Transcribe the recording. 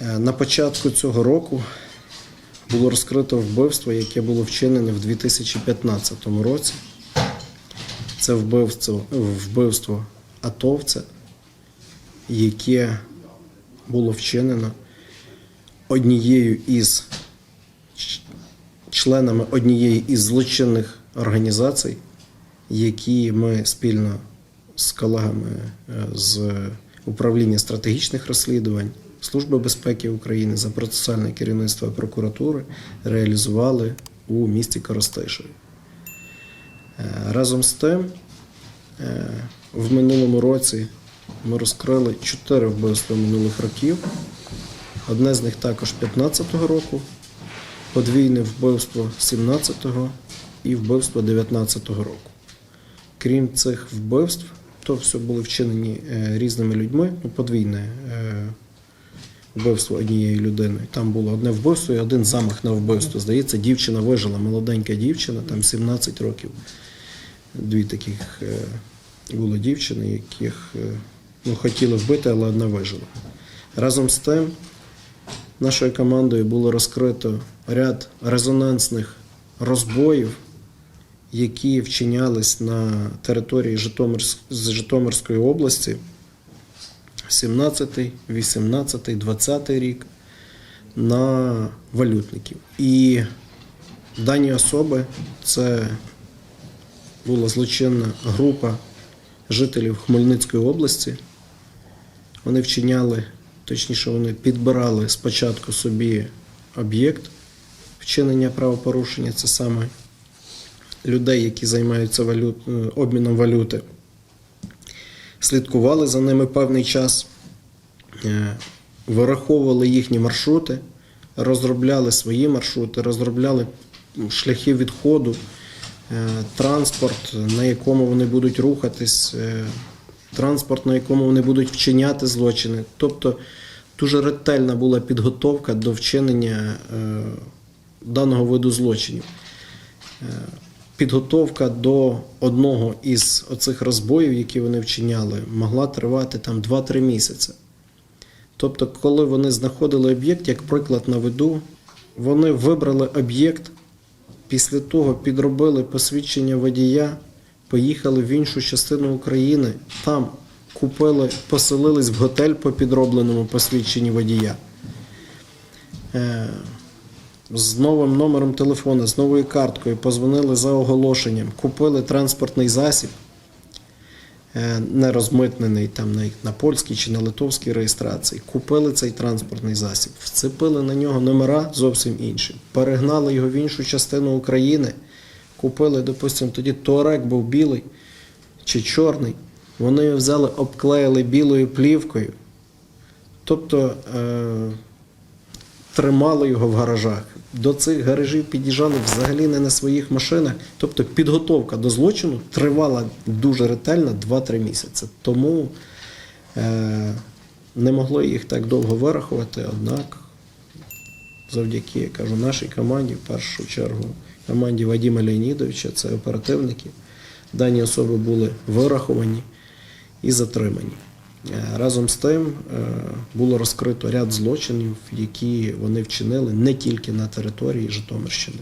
Е, На початку цього року було розкрито вбивство, яке було вчинене в 2015 році. Це вбивство, вбивство атовця, яке було вчинено однією із членами однієї із злочинних організацій, які ми спільно з колегами е, з управління стратегічних розслідувань Служби безпеки України за процесуальне керівництво прокуратури реалізували у місті Коростишеві. Е, Разом з тим, е, в минулому році ми розкрили чотири вбивства минулих років. Одне з них також 15-го року, подвійне вбивство 17-го і вбивство 19-го року. Крім цих вбивств, то все були вчинені е, різними людьми, ну, подвійне вбивство однією людиною. Там було одне вбивство і один замах на вбивство. Здається, дівчина вижила, молоденька дівчина, там 17 років. Дві таких е, було дівчини, яких е, ну, хотіли вбити, але одна вижила. Разом з тим, нашою командою було розкрито ряд резонансних розбоїв, які вчинялись на території Житомирсь- з Житомирської області 17, 18, 20 рік на валютників. І дані особи це була злочинна група жителів Хмельницької області. Вони вчиняли, точніше, вони підбирали спочатку собі об'єкт вчинення правопорушення, це саме людей, які займаються валют, обміном валюти. Слідкували за ними певний час, е, вираховували їхні маршрути, розробляли свої маршрути, розробляли шляхи відходу, е, транспорт, на якому вони будуть рухатись, е, транспорт, на якому вони будуть вчиняти злочини. Тобто дуже ретельна була підготовка до вчинення даного виду злочинів. Е, Підготовка до одного із оцих розбоїв, які вони вчиняли, могла тривати там 2-3 місяці. Тобто, коли вони знаходили об'єкт, як приклад наведу, вони вибрали об'єкт, після того підробили посвідчення водія, поїхали в іншу частину України, там купили, поселились в готель по підробленому посвідченні водія. З новим номером телефона, з новою карткою, позвонили за оголошенням, купили транспортний засіб, е, не розмитнений там на, на польській чи на литовській реєстрації. Купили цей транспортний засіб, вцепили на нього номера зовсім інші, перегнали його в іншу частину України, купили, допустимо, тоді Туарек був білий чи чорний. Вони його взяли, обклеїли білою плівкою. Тобто е, тримали його в гаражах. До цих гаражів під'їжджали взагалі не на своїх машинах. Тобто підготовка до злочину тривала дуже ретельно 2-3 місяці. Тому е, не могли їх так довго вирахувати, однак завдяки я кажу, нашій команді, в першу чергу, команді Вадима Леонідовича, це оперативники, дані особи були вираховані і затримані. Е, Разом з тим е, було розкрито ряд злочинів, які вони вчинили не тільки на території Житомирщини.